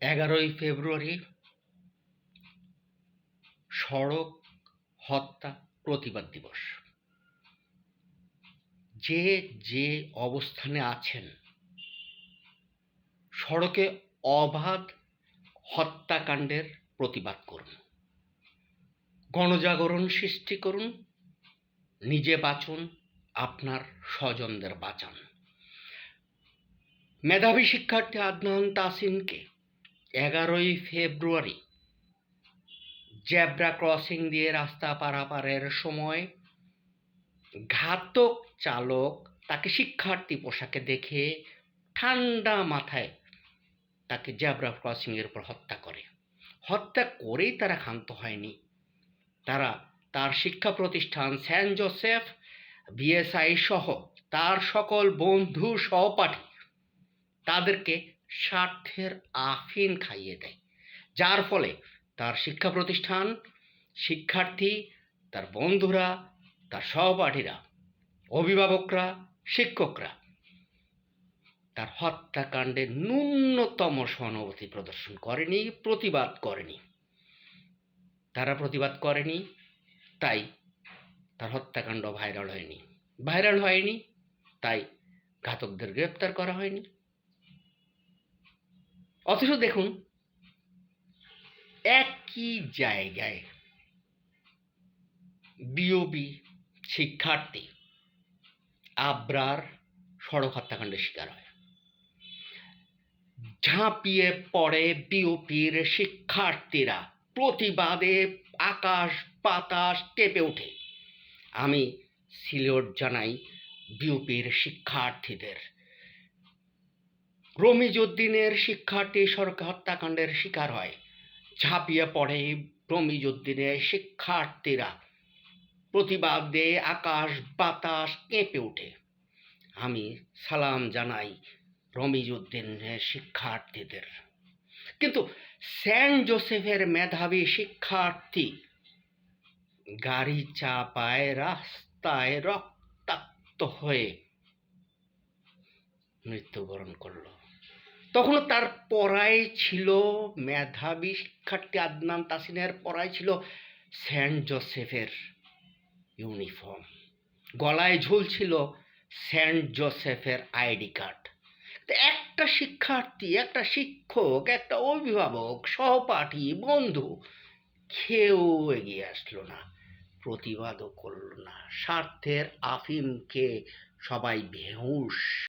এগারোই ফেব্রুয়ারি সড়ক হত্যা প্রতিবাদ দিবস। যে যে অবস্থানে আছেন, সড়কে অবাধ হত্যাকাণ্ডের প্রতিবাদ করুন। গণজাগরণ সৃষ্টি করুন। নিজে বাঁচুন, আপনার স্বজনদের বাঁচান। মেধাবী শিক্ষার্থী আদনান তাসিনকে এগারোই ফেব্রুয়ারি, জেব্রা ক্রসিং দিয়ে রাস্তা পারাপারের সময় ঘাতক চালক তাকে শিক্ষার্থী পোশাকে দেখে ঠান্ডা মাথায় তাকে জেব্রা ক্রসিংয়ের উপর হত্যা করে। হত্যা করেই তারা ক্ষান্ত হয়নি। তারা তার শিক্ষা প্রতিষ্ঠান সেন্ট জোসেফ, বিএসআই সহ তার সকল বন্ধু সহপাঠী তাদেরকে স্বার্থের আফিন খাইয়ে দেয়। যার ফলে তার শিক্ষা প্রতিষ্ঠান শিক্ষার্থী, তার বন্ধুরা, তার সহপাঠীরা, অভিভাবকরা, শিক্ষকরা তার হত্যাকাণ্ডে ন্যূনতম সহানুভূতি প্রদর্শন করেনি, প্রতিবাদ করেনি। তারা প্রতিবাদ করেনি, তাই তার হত্যাকাণ্ড ভাইরাল হয়নি। ভাইরাল হয়নি, তাই ঘাতকদের গ্রেপ্তার করা হয়নি। অথচ দেখুন, একই জায়গায় বিওবি শিক্ষার্থী আবরার সড়ক হত্যাকাণ্ডের শিকার হয়। ঝাঁপিয়ে পড়ে বিওপির শিক্ষার্থীরা প্রতিবাদে আকাশ বাতাস কেঁপে ওঠে। আমি সিলিওট জানাই বিওপির শিক্ষার্থীদের রমিজুদ্দিনের শিক্ষার্থী সড়ক হত্যাকাণ্ডের শিকার হয়। ঝাঁপিয়ে পড়ে রমিজুদ্দিনের শিক্ষার্থীরা। প্রতিবাদে আকাশ বাতাস কেঁপে ওঠে। আমি সালাম জানাই রমিজুদ্দিনের শিক্ষার্থীদের। কিন্তু সেন্ট জোসেফের মেধাবী শিক্ষার্থী গাড়ি চাপায় রাস্তায় রক্তাক্ত হয়ে মৃত্যুবরণ করল। তখনও তার পড়াই ছিল মেধাবী শিক্ষার্থী আদনান তাসিনের পড়াই ছিল সেন্ট জোসেফের ইউনিফর্ম। গলায় ঝুলছিল সেন্ট জোসেফের আইডি কার্ড। একটা শিক্ষার্থী, একটা শিক্ষক, একটা অভিভাবক, সহপাঠী, বন্ধু, কেউ এগিয়ে আসলো না, প্রতিবাদও করল না, স্বার্থের আফিমকে সবাই বেহুশ।